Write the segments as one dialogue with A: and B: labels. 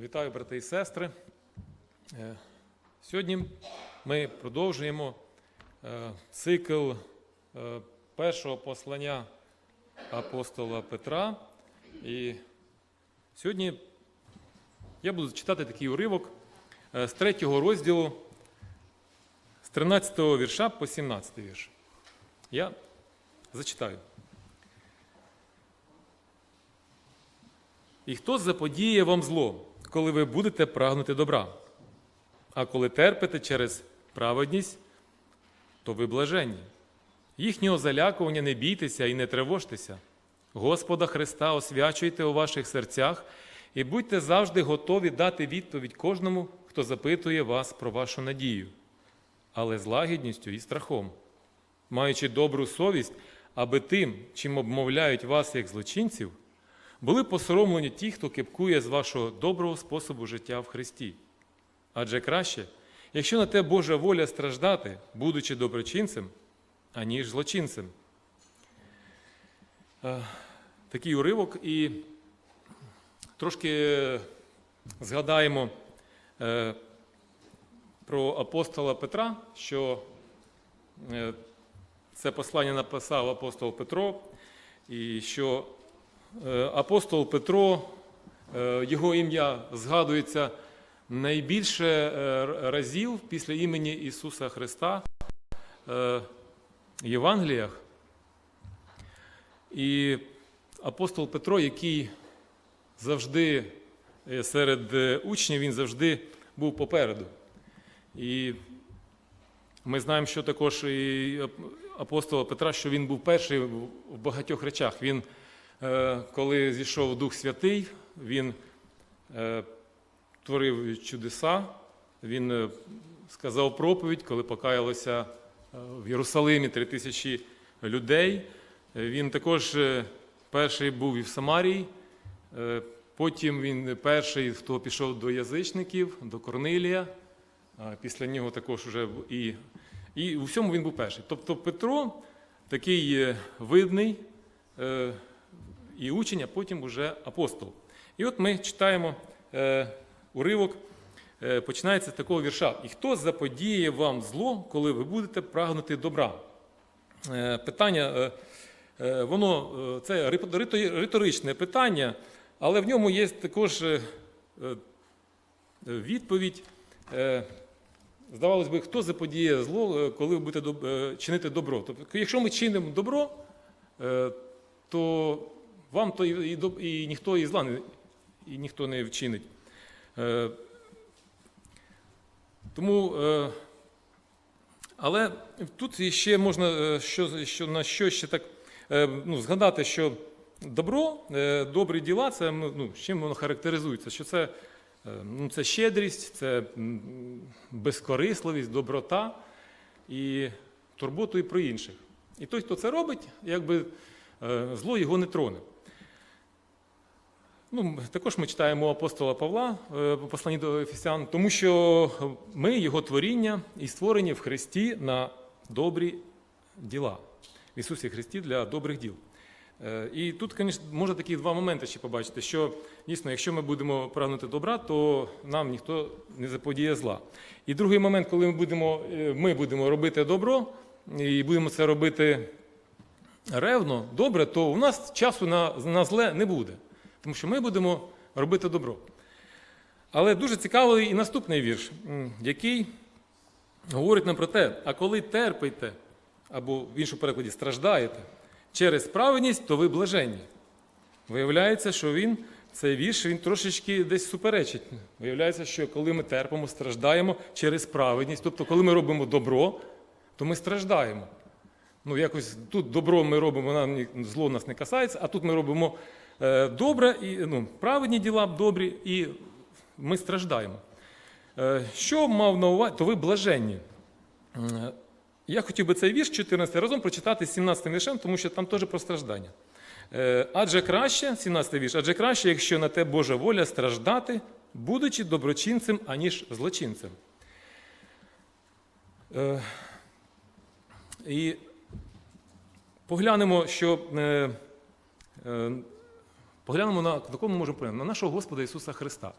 A: Вітаю, брати і сестри. Е, Сьогодні ми продовжуємо е, цикл е, першого послання апостола Петра. І сьогодні я буду читати такий уривок з третього розділу, з 13 вірша по 17 вірш. Я зачитаю. І хто заподіє вам зло, коли ви будете прагнути добра? А коли терпите через праведність, то ви блаженні. Їхнього залякування не бійтеся і не тривожтеся. Господа Христа освячуйте у ваших серцях і будьте завжди готові дати відповідь кожному, хто запитує вас про вашу надію, але з лагідністю і страхом, маючи добру совість, аби тим, чим обмовляють вас як злочинців, були посоромлені ті, хто кипкує з вашого доброго способу життя в Христі. Адже краще, якщо на те Божа воля страждати, будучи доброчинцем, аніж злочинцем. Е, Такий уривок і трошки згадаємо е, про апостола Петра, що е, це послання написав апостол Петро, і що апостол Петро, е, його ім'я згадується найбільше е, разів після імені Ісуса Христа е, в Євангеліях. І апостол Петро, який завжди е, серед е, учнів, він завжди був попереду. І ми знаємо, що також і апостола Петра, що він був перший в багатьох речах. Він Е, коли зійшов Дух Святий, він е, творив чудеса, він е, сказав проповідь, коли покаялося в Єрусалимі три тисячі людей. Він також перший був і в Самарії, потім він перший, хто пішов до язичників, до Корнилія. Після нього також вже і, і у всьому він був перший. Тобто Петро такий видний і учень, а потім уже апостол. І от ми читаємо е, уривок, е, починається з такого вірша. І хто заподіє вам зло, коли ви будете прагнути добра? Е, питання, е, е, воно е, це риторичне питання, але в ньому є також е, е, відповідь. Е, Здавалось би, хто заподіє зло, коли ви будете чинити добро? Тобто, якщо ми чинимо добро, то вам то і, і, і ніхто і зла не, і ніхто не вчинить. Е, тому, е, але тут ще можна е, що, що, на що ще так е, ну, згадати, що добро, е, добрі діла, це ну, чим воно характеризується? Що це, е, ну, це щедрість, це безкорисливість, доброта і турботу і про інших. І той, хто це робить, якби е, зло його не троне. Ну, також ми читаємо апостола Павла е, по посланні до Ефесян, тому що ми, його творіння, і створені в Христі на добрі діла. В Ісусі Христі для добрих діл. Е, І тут, звісно, можна такі два моменти ще побачити, що дійсно, якщо ми будемо прагнути добра, то нам ніхто не заподіє зла. І другий момент, коли ми будемо, е, ми будемо робити добро і будемо це робити ревно, добре, то у нас часу на, на зле не буде. Тому що ми будемо робити добро. Але дуже цікавий і наступний вірш, який говорить нам про те, а коли терпите, або в іншому перекладі страждаєте через праведність, то ви блаженні. Виявляється, що він, цей вірш, він трошечки десь суперечить. Виявляється, що коли ми терпимо, страждаємо через праведність, тобто, коли ми робимо добро, то ми страждаємо. Ну, якось тут добро ми робимо, зло нас не касається, а тут ми робимо добре, і, ну, праведні діла добрі, і ми страждаємо. Е, що мав на увазі, то ви блаженні. Е, Я хотів би цей вірш 14 разом прочитати з 17 віршем, тому що там теж про страждання. Е, Адже краще, 17 вірш, адже краще, якщо на те Божа воля страждати, будучи доброчинцем, аніж злочинцем. Е, І поглянемо, що е, е, поглянемо на, на кого ми можемо поглянути? На нашого Господа Ісуса Христа.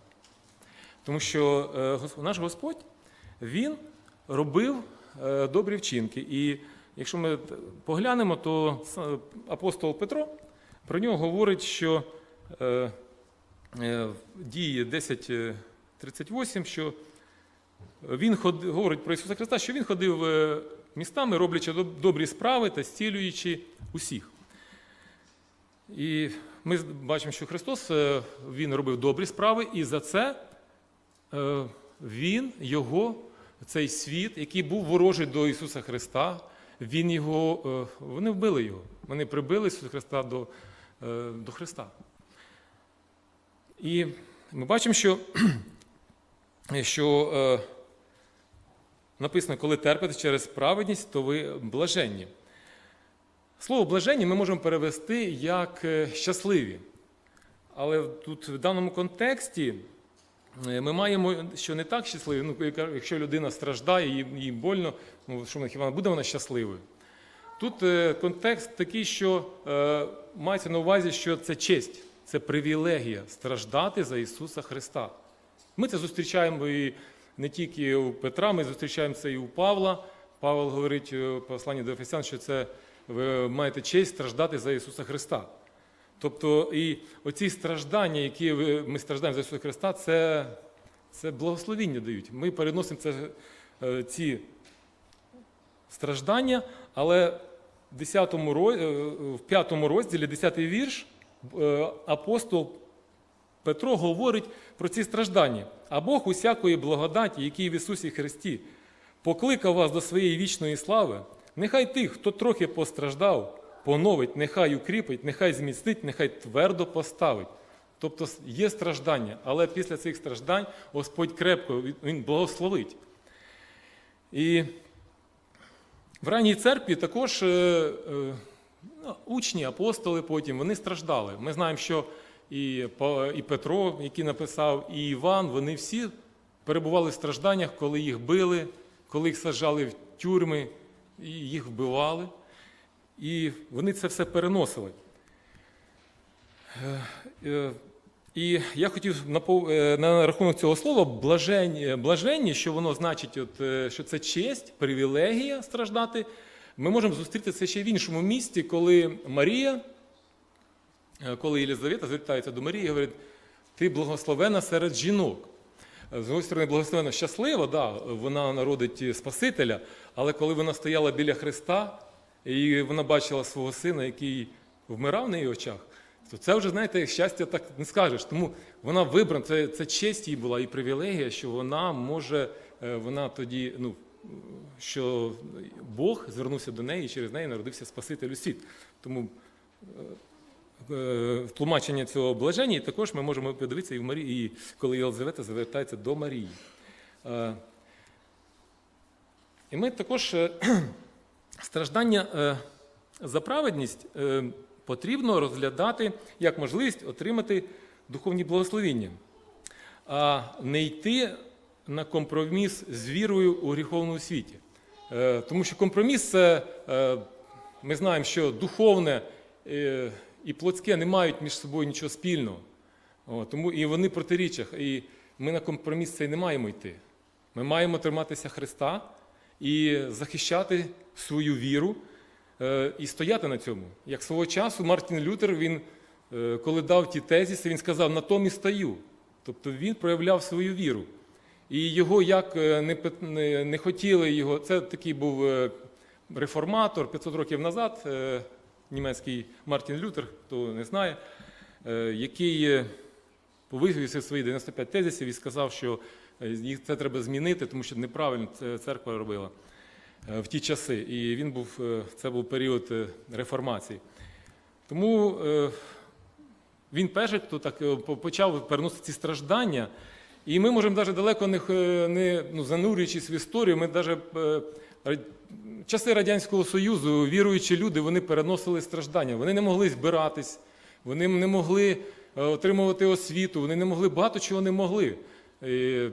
A: Тому що е, наш Господь Він робив е, добрі вчинки. І якщо ми поглянемо, то апостол Петро про нього говорить, що е, е, в дії 10.38, що він ход, говорить про Ісуса Христа, що Він ходив е, містами, роблячи добрі справи та зцілюючи усіх. І ми бачимо, що Христос е, Він робив добрі справи, і за це е, Він, Його, цей світ, який був ворожий до Ісуса Христа, він його, е, вони вбили його. Вони прибили Ісуса Христа до, до Христа. І ми бачимо, що, що написано, коли терпите через праведність, то ви блаженні. Слово блаженні ми можемо перевести як е, щасливі. Але тут в даному контексті е, ми маємо, що не так щасливі. Ну, якщо людина страждає, їй, їй больно, ну що вона хіба буде вона щасливою? Тут е, контекст такий, що мається на увазі, що це честь, це привілегія страждати за Ісуса Христа. Ми це зустрічаємо і не тільки у Петра, ми зустрічаємо це і у Павла. Павел говорить у посланні до Ефесян, що це ви маєте честь страждати за Ісуса Христа. Тобто, і оці страждання, які ми страждаємо за Ісуса Христа, це, це благословіння дають. Ми переносимо це, е, ці страждання, але в, 10 роз- е, в 5 розділі, 10 вірш, е, апостол Петро говорить про ці страждання. А Бог усякої благодаті, який в Ісусі Христі, покликав вас до своєї вічної слави, нехай тих, хто трохи постраждав, поновить, нехай укріпить, нехай зміцнить, нехай твердо поставить. Тобто є страждання, але після цих страждань Господь крепко Він благословить. І в ранній церкві також е, е, ну, учні, апостоли потім вони страждали. Ми знаємо, що і, і Петро, який написав, і Іван, вони всі перебували в стражданнях, коли їх били, коли їх саджали в тюрми, і їх вбивали. І вони це все переносили. Е, е, І я хотів е, на рахунок цього слова блаженні, що воно значить, от, що це честь, привілегія страждати. Ми можемо зустріти це ще в іншому місті, коли Марія, коли Єлизавета звертається до Марії і говорить, ти благословена серед жінок. З однієї сторони, благословена щаслива, да, вона народить Спасителя, але коли вона стояла біля Христа, і вона бачила свого сина, який вмирав на її очах, то це вже, знаєте, щастя так не скажеш. Тому вона вибрана, це, це честь їй була і привілегія, що вона може, е, вона тоді, ну, що Бог звернувся до неї і через неї народився Спаситель світ. Тому е, тлумачення цього блаження, і також ми можемо подивитися і в Марії, і коли Єлизавета звертається до Марії. Е, І ми також е, страждання е, за праведність е, потрібно розглядати як можливість отримати духовні благословіння, а не йти на компроміс з вірою у гріховному світі. Е, Тому що компроміс це, е, ми знаємо, що духовне е, і плотське не мають між собою нічого спільного. О, Тому і вони протирічать. І ми на компроміс цей не маємо йти. Ми маємо триматися Христа і захищати свою віру е, і стояти на цьому. Як свого часу Мартін Лютер, він, е, коли дав ті тезіси, він сказав, на тому і стаю. Тобто він проявляв свою віру. І його як е, не, не, не хотіли його, це такий був е, реформатор 500 років назад, е, німецький Мартін Лютер, хто не знає, е, який е, вивісив свої 95 тезисів і сказав, що е, їх це треба змінити, тому що неправильно це церква робила в ті часи. І він був, це був період реформації. Тому він перший, хто так почав переносити ці страждання. І ми можемо навіть далеко не, не ну, занурюючись в історію, ми навіть часи Радянського Союзу, віруючі люди, вони переносили страждання. Вони не могли збиратись, вони не могли е, отримувати освіту, вони не могли багато чого не могли. Е,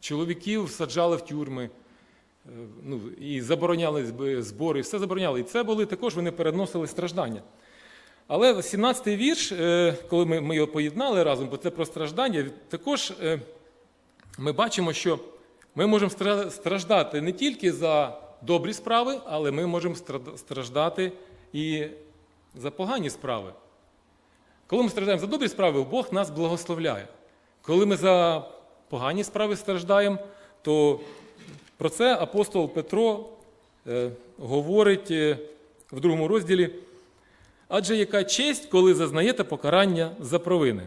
A: Чоловіків саджали в тюрми. Е, ну, і забороняли зб- збори, все забороняли. І це були також вони переносили страждання. Але 17-й вірш, коли ми, його поєднали разом, бо це про страждання, також ми бачимо, що ми можемо страждати не тільки за добрі справи, але ми можемо страждати і за погані справи. Коли ми страждаємо за добрі справи, Бог нас благословляє. Коли ми за погані справи страждаємо, то про це апостол Петро е, говорить е, в другому розділі. Адже яка честь, коли зазнаєте покарання за провини.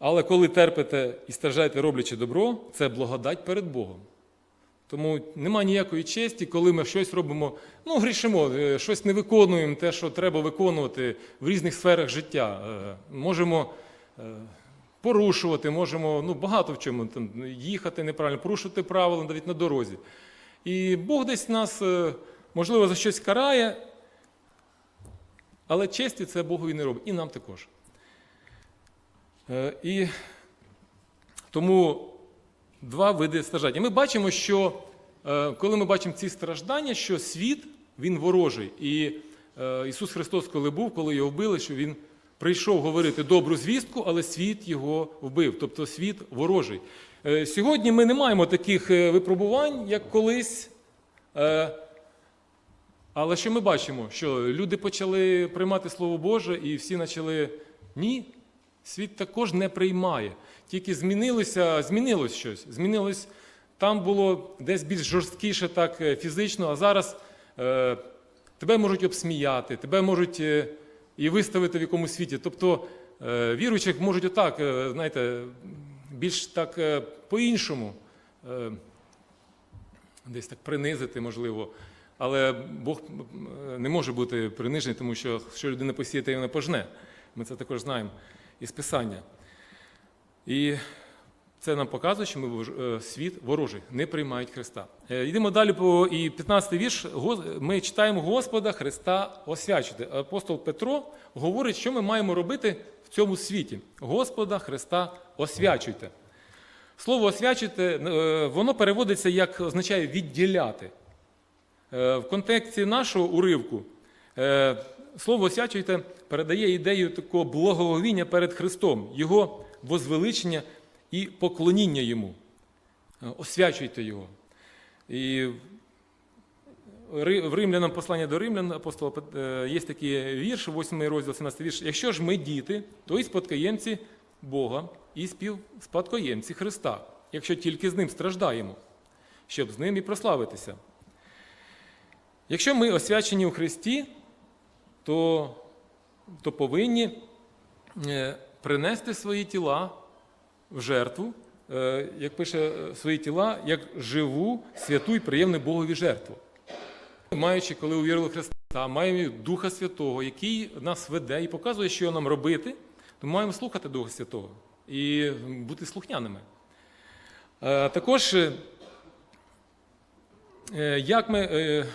A: Але коли терпите і страждаєте, роблячи добро, це благодать перед Богом. Тому нема ніякої честі, коли ми щось робимо, ну, грішимо, е, щось не виконуємо, те, що треба виконувати в різних сферах життя. Е, Можемо е, порушувати, можемо ну, багато в чому там, їхати неправильно, порушувати правила навіть на дорозі. І Бог десь нас, можливо, за щось карає, але честі це Богу і не робить, і нам також. Е, І тому два види страждання. Ми бачимо, що е, коли ми бачимо ці страждання, що світ він ворожий. І е, Ісус Христос, коли був, коли його вбили, що Він прийшов говорити добру звістку, але світ його вбив, тобто світ ворожий. Сьогодні ми не маємо таких випробувань, як колись. Але що ми бачимо? Що люди почали приймати Слово Боже, і всі почали ні. Світ також не приймає. Тільки змінилося, змінилось щось. Змінилось, там було десь більш жорсткіше так е, фізично, а зараз е, тебе можуть обсміяти, тебе можуть е, і виставити в якомусь світі. Тобто е, віруючих можуть отак, е, знаєте, більш так е, по-іншому. Е, десь так принизити, можливо. Але Бог е, не може бути принижений, тому що що людина посіє, те вона пожне. Ми це також знаємо із Писання. І це нам показує, що ми е, світ ворожий, не приймають Христа. Е, Йдемо далі по і 15 вірш. Ми читаємо Господа Христа освячити. Апостол Петро говорить, що ми маємо робити в цьому світі. Господа Христа освячуйте. Слово освячуйте, е, воно переводиться як означає відділяти. В контексті нашого уривку слово освячуйте передає ідею такого благоговіння перед Христом, Його возвеличення і поклоніння Йому. Е, Освячуйте Його. І в Римлянам послання до Римлян апостола е, є такий вірш, 8 розділ, 17 вірш. Якщо ж ми діти, то і спадкоємці Бога, і співспадкоємці Христа, якщо тільки з ним страждаємо, щоб з ним і прославитися. Якщо ми освячені у Христі, то, то повинні е, принести свої тіла в жертву, е, як пише е, свої тіла, як живу, святу і приємну Богові жертву. Маючи, коли увірили в Христа, маємо Духа Святого, який нас веде і показує, що нам робити, то ми маємо слухати Духа Святого і бути слухняними. Також, як ми,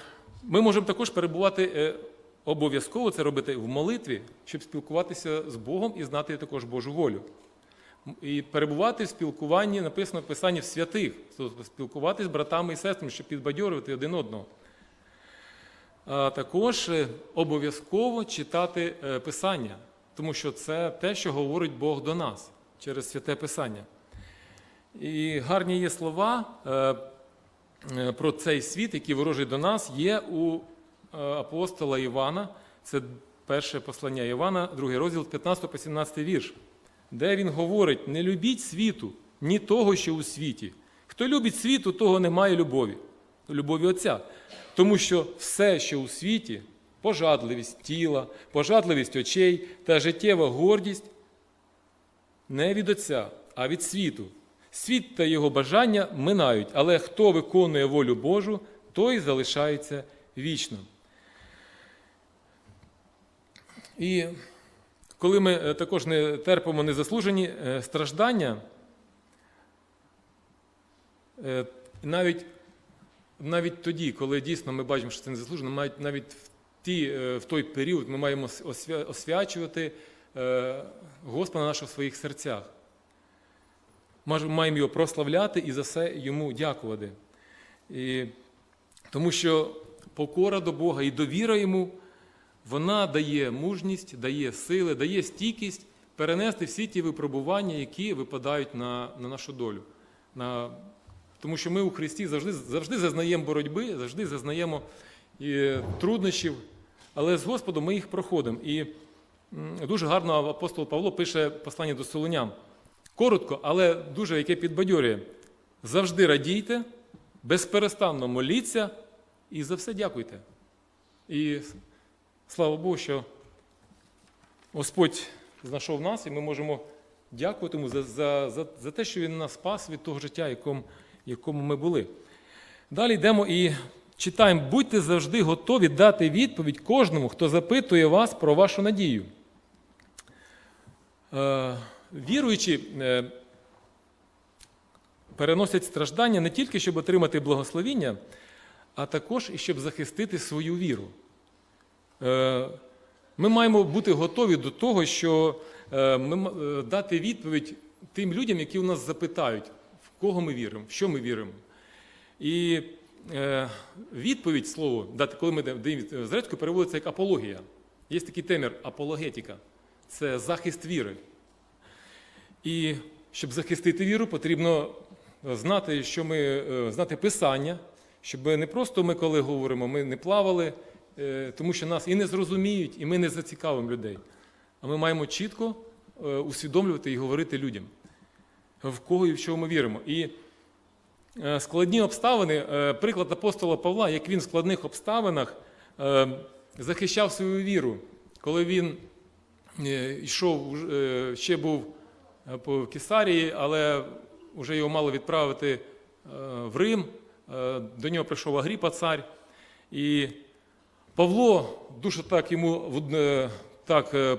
A: ми можемо також перебувати обов'язково це робити в молитві, щоб спілкуватися з Богом і знати також Божу волю. І перебувати в спілкуванні, написано в Писанні в святих, тобто спілкуватися з братами і сестрами, щоб підбадьорювати один одного. А також е, обов'язково читати е, Писання, тому що це те, що говорить Бог до нас через святе Писання. І гарні є слова е, про цей світ, який ворожий до нас, є у апостола Івана. Це перше послання Івана, другий розділ, 15 по 17 вірш, де він говорить: не любіть світу, ні того, що у світі. Хто любить світу, того немає любові, любові Отця. Тому що все, що у світі, пожадливість тіла, пожадливість очей та життєва гордість, не від Отця, а від світу. Світ та його бажання минають, але хто виконує волю Божу, той залишається вічно. І коли ми е, також не терпимо незаслужені е, страждання, е, навіть, навіть тоді, коли дійсно ми бачимо, що це незаслужено, навіть, навіть в, ті, в той період ми маємо освячувати Господа нашого в своїх серцях. Маємо його прославляти і за це йому дякувати. І, тому що покора до Бога і довіра йому вона дає мужність, дає сили, дає стійкість перенести всі ті випробування, які випадають на, на нашу долю. На... Тому що ми у Христі завжди, завжди зазнаємо боротьби, завжди зазнаємо і труднощів, але з Господом ми їх проходимо. І дуже гарно апостол Павло пише послання до Солонян. Коротко, але дуже яке підбадьорює. Завжди радійте, безперестанно моліться і за все дякуйте. І слава Богу, що Господь знайшов нас, і ми можемо дякувати йому за, за, за, за те, що Він нас спас від того життя, якому, якому ми були. Далі йдемо і читаємо: будьте завжди готові дати відповідь кожному, хто запитує вас про вашу надію. Е, віруючі е, переносять страждання не тільки, щоб отримати благословіння, а також і щоб захистити свою віру. Е, Ми маємо бути готові до того, що е, ми е, дати відповідь тим людям, які у нас запитають, в кого ми віримо, в що ми віримо. І відповідь слово, коли ми даємо з переводиться як апологія. Є такий темір апологетика це захист віри. І щоб захистити віру, потрібно знати, що ми, знати Писання, щоб не просто ми, коли говоримо, ми не плавали, тому що нас і не зрозуміють, і ми не зацікавимо людей. А ми маємо чітко е, усвідомлювати і говорити людям, в кого і в чого ми віримо. І е, складні обставини, е, приклад апостола Павла, як він в складних обставинах е, захищав свою віру, коли він е, йшов, е, ще був е, по Кесарії, але вже його мало відправити е, в Рим. Е, До нього прийшов Агріпа цар. І Павло дуже так йому так е,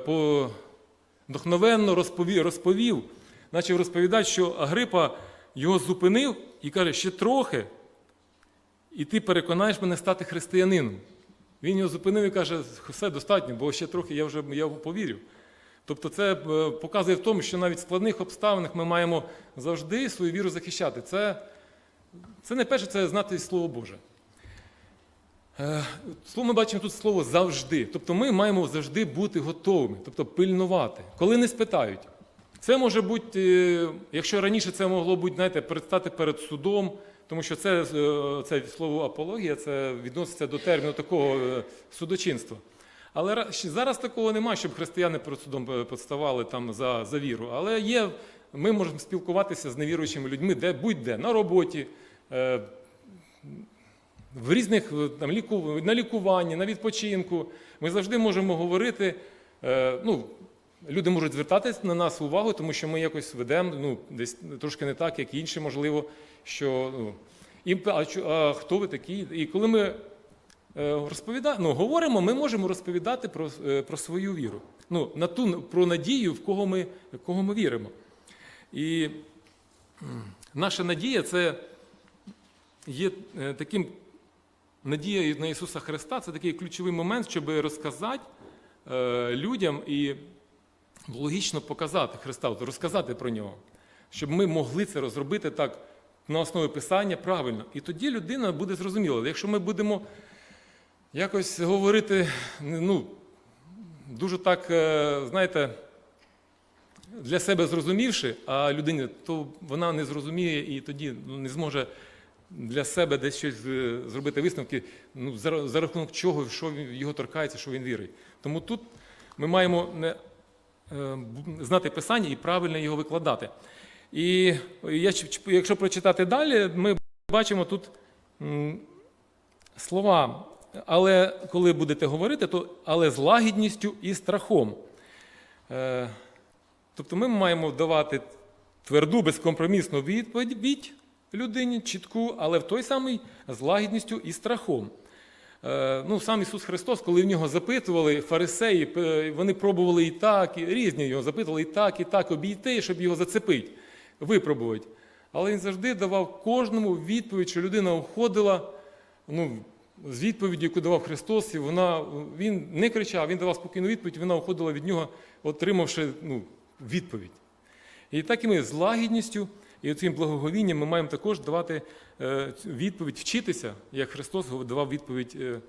A: вдохновенно розповів, розповів, почав розповідати, що Агрипа його зупинив і каже, ще трохи, і ти переконаєш мене стати християнином. Він його зупинив і каже, все достатньо, бо ще трохи я вже я повірю. Тобто це е, показує в тому, що навіть в складних обставинах ми маємо завжди свою віру захищати. Це, це перше, це знати Слово Боже. Е, ми бачимо тут слово завжди. Тобто ми маємо завжди бути готовими, тобто пильнувати, коли не спитають. Це може бути, е, якщо раніше це могло бути, знаєте, предстати перед судом, тому що це, е, це слово апологія, це відноситься до терміну такого судочинства. Але зараз такого немає, щоб християни перед судом підставали там за, за віру. Але є, ми можемо спілкуватися з невіруючими людьми, де будь-де, на роботі, в різних е, там, ліку... на лікуванні, на відпочинку. Ми завжди можемо говорити. Е, ну, люди можуть звертатись на нас увагу, тому що ми якось ведемо ну, десь трошки не так, як інші, можливо, що ну, і, а, а хто ви такі? І коли ми е, розповідаємо, ну, говоримо, ми можемо розповідати про, про свою віру. Ну, на ту, про надію, в кого ми, в кого ми віримо. І наша надія це є таким надія на Ісуса Христа це такий ключовий момент, щоб розказати е, людям і логічно показати Христа, розказати про нього, щоб ми могли це розробити так на основі Писання правильно. І тоді людина буде зрозуміла. Якщо ми будемо якось говорити, ну, дуже так, е, знаєте, для себе зрозумівши, а людині, то вона не зрозуміє і тоді ну, не зможе для себе десь щось е, зробити висновки, ну, за, за рахунок чого, що він- його торкається, що він вірить. Тому тут ми маємо е, знати Писання і правильно його викладати. І якщо прочитати далі, ми бачимо тут слова, але коли будете говорити, то але з лагідністю і страхом. Е, Тобто ми маємо давати тверду, безкомпромісну відповідь людині, чітку, але в той самий з лагідністю і страхом. Е, Ну, сам Ісус Христос, коли в нього запитували фарисеї, вони пробували і так, і різні його запитували і так, і так обійти, щоб його зацепити, випробувати. Але він завжди давав кожному відповідь, що людина уходила ну, з відповіді, яку давав Христос, і вона, він не кричав, він давав спокійну відповідь, вона уходила від нього, отримавши ну, відповідь. І так і ми з лагідністю і цим благоговінням ми маємо також давати е, відповідь, вчитися, як Христос давав відповідь е,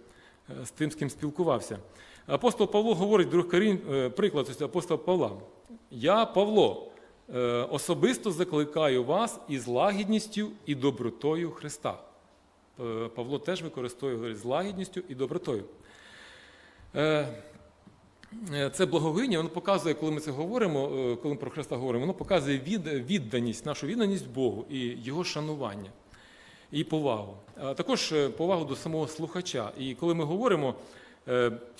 A: е, з тим, з ким спілкувався. Апостол Павло говорить, друг Корін, е, приклад ось апостола Павла. Я, Павло, особисто закликаю вас із лагідністю і добротою Христа. Павло теж використовує говорить, з лагідністю і добротою. Е, Це благовиння, воно показує, коли ми це говоримо, е, коли ми про Христа говоримо, воно показує від, відданість, нашу відданість Богу і Його шанування і повагу. А також е, повагу до самого слухача. І коли ми говоримо,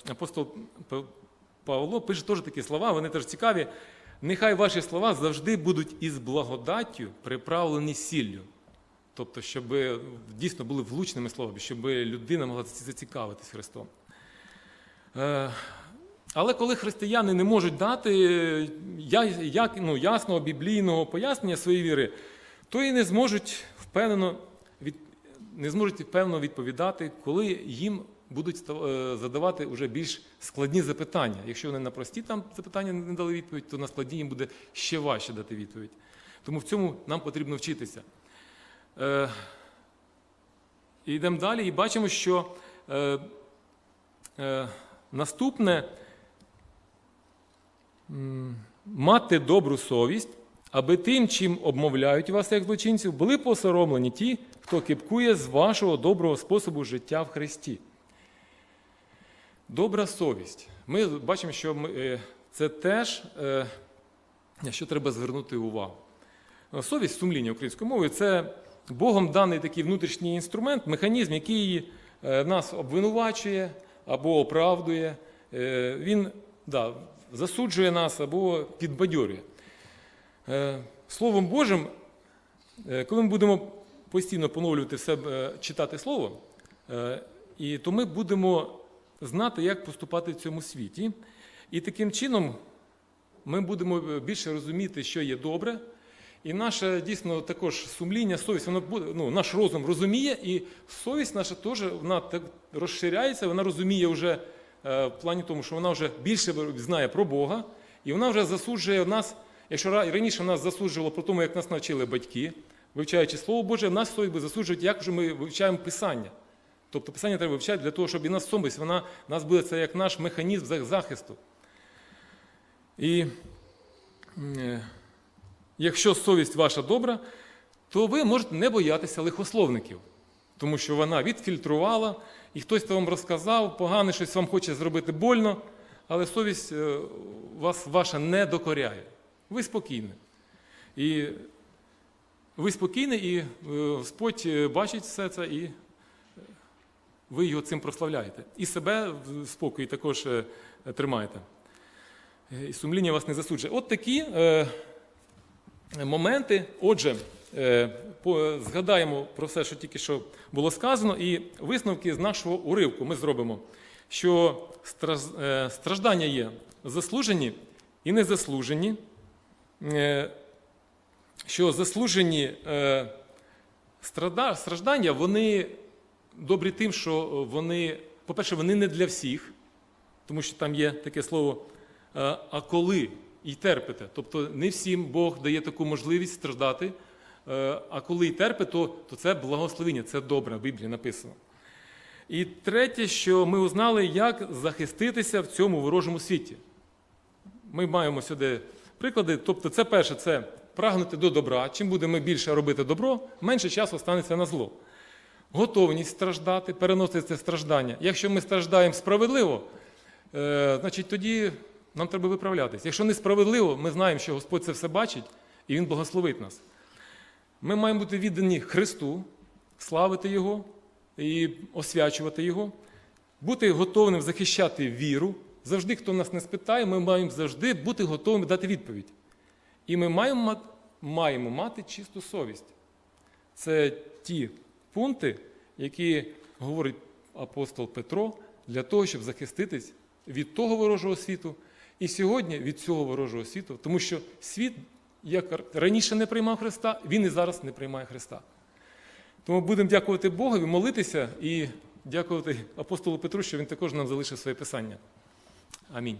A: апостол Павло пише теж такі слова, вони теж цікаві. Нехай ваші слова завжди будуть із благодаттю приправлені сіллю. Тобто, щоб дійсно були влучними словами, щоб людина могла зацікавитись Христом. Але коли християни не можуть дати як, ну, ясного біблійного пояснення своєї віри, то і не зможуть впевнено, від, не зможуть впевнено відповідати, коли їм будуть е, задавати вже більш складні запитання. Якщо вони на прості там запитання не дали відповідь, то на складні їм буде ще важче дати відповідь. Тому в цьому нам потрібно вчитися. Е, йдемо далі і бачимо, що е, е, наступне мати добру совість, аби тим, чим обмовляють вас як злочинців, були посоромлені ті, хто кипкує з вашого доброго способу життя в Христі. Добра совість. Ми бачимо, що ми, е, це теж, е, на що треба звернути увагу. Совість, сумління українською мовою це Богом даний такий внутрішній інструмент, механізм, який е, нас обвинувачує або оправдує. Він да, засуджує нас або підбадьорює. Е, Словом Божим, е, коли ми будемо постійно поновлювати себе, е, читати Слово, то ми будемо знати, як поступати в цьому світі. І таким чином ми будемо більше розуміти, що є добре. І наше дійсно також сумління, совість, воно буде, ну, наш розум розуміє, і совість наша теж вона так розширяється, вона розуміє вже в плані тому, що вона вже більше знає про Бога, і вона вже засуджує нас. Якщо раніше нас засуджувало про тому, як нас навчили батьки, вивчаючи Слово Боже, нас совість би засуджують, як вже ми вивчаємо Писання. Тобто Писання треба вивчати для того, щоб і нас совість, вона нас буде це як наш механізм захисту. І е, якщо совість ваша добра, то ви можете не боятися лихословників, тому що вона відфільтрувала, і хтось то вам розказав, погане щось вам хоче зробити больно, але совість е, вас ваша не докоряє. Ви спокійні. І ви спокійні, і е, Господь е, бачить все це, і ви його цим прославляєте. І себе в спокої також тримаєте. І сумління вас не засуджує. От такі е, моменти. Отже, згадаємо про все, що тільки що було сказано, і висновки з нашого уривку ми зробимо, що е, страждання є заслужені і незаслужені, е, що заслужені е, страждання, вони добрі тим, що вони, по-перше, вони не для всіх, тому що там є таке слово е, а коли і терпите. Тобто не всім Бог дає таку можливість страждати, е, а коли і терпить, то, то це благословення, це добре, в Біблії написано. І третє, що ми узнали, як захиститися в цьому ворожому світі. Ми маємо сюди приклади. Тобто, це перше, це прагнути до добра. Чим будемо більше робити добро, менше часу станеться на зло. Готовність страждати, переносити це страждання. Якщо ми страждаємо справедливо, е, значить тоді нам треба виправлятися. Якщо несправедливо, ми знаємо, що Господь це все бачить і Він благословить нас. Ми маємо бути віддані Христу, славити Його і освячувати Його, бути готовим захищати віру. Завжди, хто нас не спитає, ми маємо завжди бути готовими дати відповідь. І ми маємо, маємо мати чисту совість. Це ті пункти, які говорить апостол Петро для того, щоб захиститись від того ворожого світу і сьогодні від цього ворожого світу, тому що світ, як раніше не приймав Христа, він і зараз не приймає Христа. Тому будемо дякувати Богові, молитися і дякувати апостолу Петру, що він також нам залишив своє писання. Амінь.